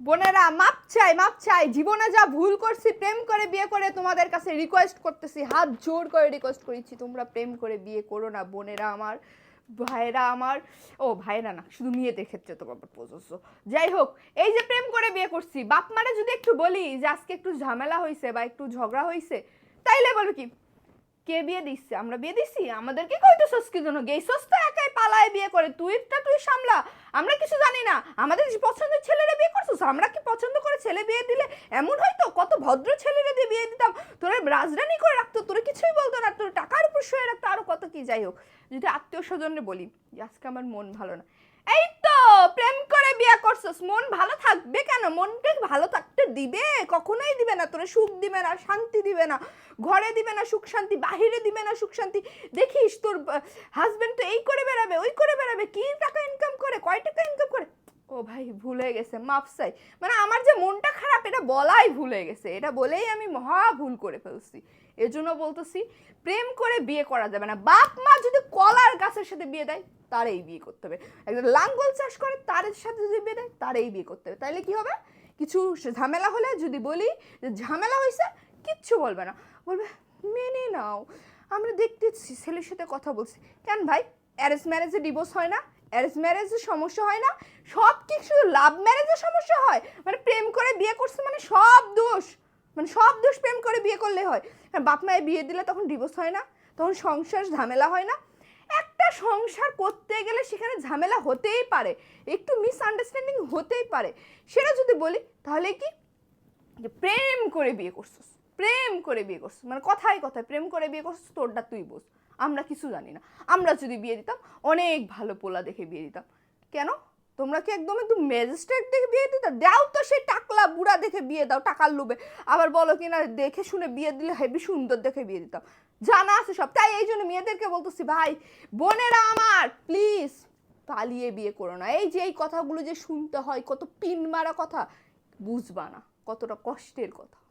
বোনেরা, মাপ চাই মাপ চাই। জীবনে যা ভুল করছি, প্রেম করে বিয়ে করে তোমাদের কাছে রিকোয়েস্ট করতেছি। হাত জোর করে রিকোয়েস্ট করেছি, তোমরা প্রেম করে বিয়ে করো না, বোনেরা আমার ভাইরা আমার। ও ভাইরা না, শুধু মেয়েদের ক্ষেত্রে তো বাবা প্রযোজ্য। যাই হোক, এই যে প্রেম করে বিয়ে করছি, বাপ মারা যদি একটু বলি যে আজকে একটু ঝামেলা হয়েছে বা একটু ঝগড়া হয়েছে তাইলে বলবে কি? কে বিয়ে দিচ্ছে? আমরা বিয়ে দিছি? আমাদেরকে কইতেছস কি জন্য? গেইছস তো একাই পালায় বিয়ে করে তুইটা তুই সামলা। আমরা কিছু জানি না। আমাদের পছন্দের ছেলেরা বিয়ে আমরা কি পছন্দ করে ছেলে বিয়ে দিলে এমন হয়তো? কত ভদ্র ছেলেরা দিয়ে বিয়ে দিতাম। তোরা রাজরানি করে রাখতো, তোরা কিছুই বলতো না, তোর টাকার উপর শুয়ে রাখতো, আরও কত কি যাই হোক। যদি আত্মীয় স্বজনরে বলি আজকে আমার মন ভালো না। এই তো, প্রেম করে বিয়ে করছস। মন ভালো থাকবে কেন? মনকে ভালো থাকতে দিবে? কখনোই দিবে না। তোরা সুখ দিবে না, শান্তি দিবে না। ঘরে দিবে না সুখ শান্তি, বাহিরে দিবে না সুখ শান্তি। দেখিস তোর হাজবেন্ড তো এই করে বেড়াবে, ওই করে বেড়াবে। কি টাকা ইনকাম করে, কয় টাকা ইনকাম করে? ও ভাই, ভুলে গেছে মাপসাই মানে আমার যে মনটা খারাপ, এটা বলাই ভুলে গেছে। এটা বলেই আমি মহা ভুল করে ফেলছি। এজন্য বলতেছি, প্রেম করে বিয়ে করা যাবে না। বাপ মা যদি কলার গাছের সাথে বিয়ে দেয়, তারই বিয়ে করতে হবে। একজন লাঙ্গল চাষ করে তার সাথে যদি বিয়ে দেয়, তারই বিয়ে করতে হবে। তাইলে কি হবে? কিছু ঝামেলা হলে যদি বলি যে ঝামেলা হয়েছে কিচ্ছু বলবে না। বলবে, মেনে নাও। আমরা দেখতেছি, ছেলের সাথে কথা বলছি। কেন ভাই? অ্যারেঞ্জ ম্যারেজে ডিভোর্স হয় না? অ্যারেঞ্জ ম্যারেজে সমস্যা হয় না, সব কি শুধু লাভ ম্যারেজে সমস্যা হয়? মানে প্রেম করে বিয়ে করছে মানে সব দোষ মানে সব দোষ প্রেম করে বিয়ে করলে হয়। বাপ মায়ে বিয়ে দিলে তখন ডিভোর্স হয় না, তখন সংসার ঝামেলা হয় না। একটা সংসার করতে গেলে সেখানে ঝামেলা হতেই পারে, একটু মিসআন্ডারস্ট্যান্ডিং হতেই পারে। সেটা যদি বলি, তাহলে কি? যে প্রেম করে বিয়ে করছিস, প্রেম করে বিয়ে করছিস মানে কথায় কথায় প্রেম করে বিয়ে করছিস, তোরটা তুই বোঝ আমরা কিছু জানি না। আমরা যদি বিয়ে দিতাম, অনেক ভালো পোলা দেখে বিয়ে দিতাম। কেন? তোমরা কি একদম একদম ম্যাজিস্ট্রেট দেখে বিয়ে দিতা? দাও তো সেই টাকলা বুড়া দেখে বিয়ে দাও, টাকার লোভে। আবার বলো কিনা, দেখে শুনে বিয়ে দিলে হেবি সুন্দর দেখে বিয়ে দিতাম। জানা আছে সব। তাই এই জন্য মেয়েদেরকে বলতেছি, ভাই, বোনেরা আমার প্লিজ পালিয়ে বিয়ে করো না। এই যে এই কথাগুলো যে শুনতে হয়, কত পিন মারা কথা, বুঝবা না। কতটা কষ্টের কথা।